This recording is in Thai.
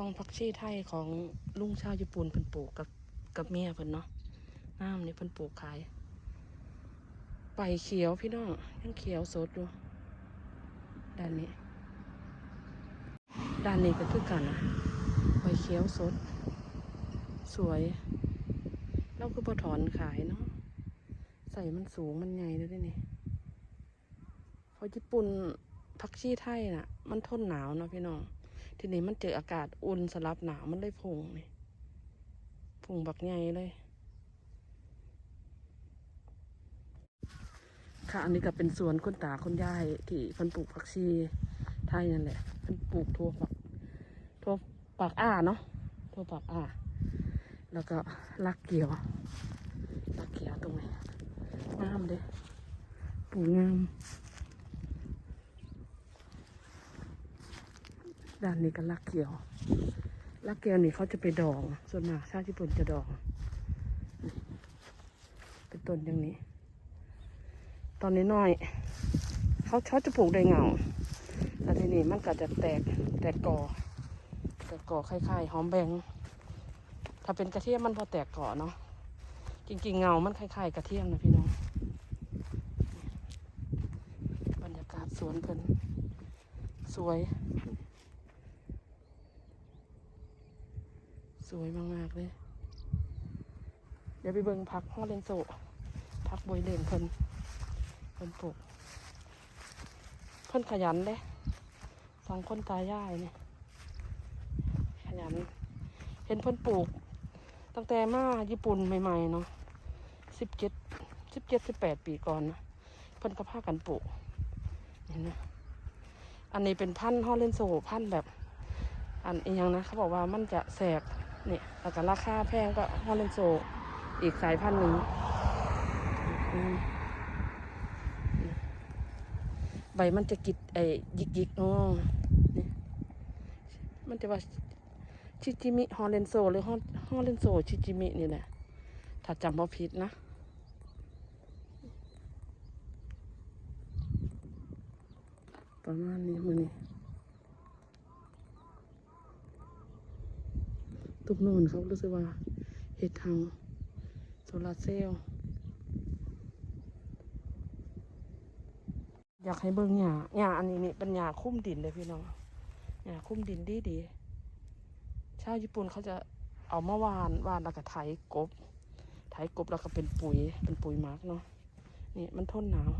ซองผักชีไทยของลุงชาวญี่ปุ่นเพิ่นปลูกกับกับเมียเพิ่นเนาะน้ำนี่เพิ่นปลูกขายไปเขียวพี่น้องยังเขียวสดอยู่ด้านนี้ ด้านนี้ก็คือกันนะใบเขียวสด สวยเราคือพอถอนขายเนาะใส่มันสูงมันใหญ่เลยเด้นี่เพราะญี่ปุ่นผักชีไทยน่ะ มันทนหนาวเนาะพี่น้อง ทีนี้มันเจออากาศอุ่นสลับหนาวมันเลยพุงนี่พุงบักใหญ่เลย ค่ะอันนี้ก็เป็นสวนคนตาคนยายที่เพิ่นปลูกผักชีไทยนั่นแหละเพิ่นปลูกทั่วฝักทั่วปากอ้าเนาะทั่วปากอ้าแล้วก็ลักเกี่ยวลักเกี่ยวตรงนี้งามเด้ปลูกงาม ด้านนี้ก็ลักเกียวลักเกียวนี่เขาจะไปดอง ส่วนมากชาติญี่ปุ่นจะดอง เป็นต้นอย่างนี้ ตอนนี้น้อยเขาเขาจะปลูกได้เงาแล้วทีนี้มันก็จะแตกแตกกอแตกกอคล้ายๆหอมแบงถ้าเป็นกระเทียมมันพอแตกกอเนาะจริงๆเงามันคล้ายๆกระเทียมนะพี่น้องบรรยากาศสวนเพิ่นสวย สวยมาก ๆ เลย เดี๋ยวไปเบิ่งพักฮอเลนโซพักบวยเลนเพิ่นเพิ่นปลูกเพิ่นขยันเด้สองคนตายายเนี่ยขยัน เห็นเพิ่นปลูก ตั้งแต่มาญี่ปุ่นใหม่ ๆ เนาะสิบเจ็ดสิบเจ็ดสิบแปดปีก่อนนะเพิ่นก็พากันปลูกเห็นไหมอันนี้เป็นพันธุ์ฮอลเลนโซพันธุ์แบบ อันอีกอย่างนะ เขาบอกว่ามันจะแสก เนี่ยแล้วก็ราคาแพงก็ฮอลเลนโซอีกสายพันธุ์หนึ่งใบมันจะกิดไอ้ยิกยิกๆเนาะนี่มันจะว่าชิจิมิฮอลเลนโซหรือฮอลฮอลเลนโซชิจิมินี่แหละถ้าจำไม่ผิดนะประมาณนี้มือนี้ ตุกน่นเขารู้สึกว่าเห็ดทางโซลาเซลล์อยากให้เบิ่งหญ้าหญ้าอันนี้นี่เป็นหญ้าคุ้มดินเลยพี่น้องหญ้าคุ้มดินดีดีชาวญี่ปุ่นเขาจะเอามาวานวานแล้วก็ไถกบไถกบแล้วก็เป็นปุ๋ยเป็นปุ๋ยหมักเนาะนี่มันทนหนาว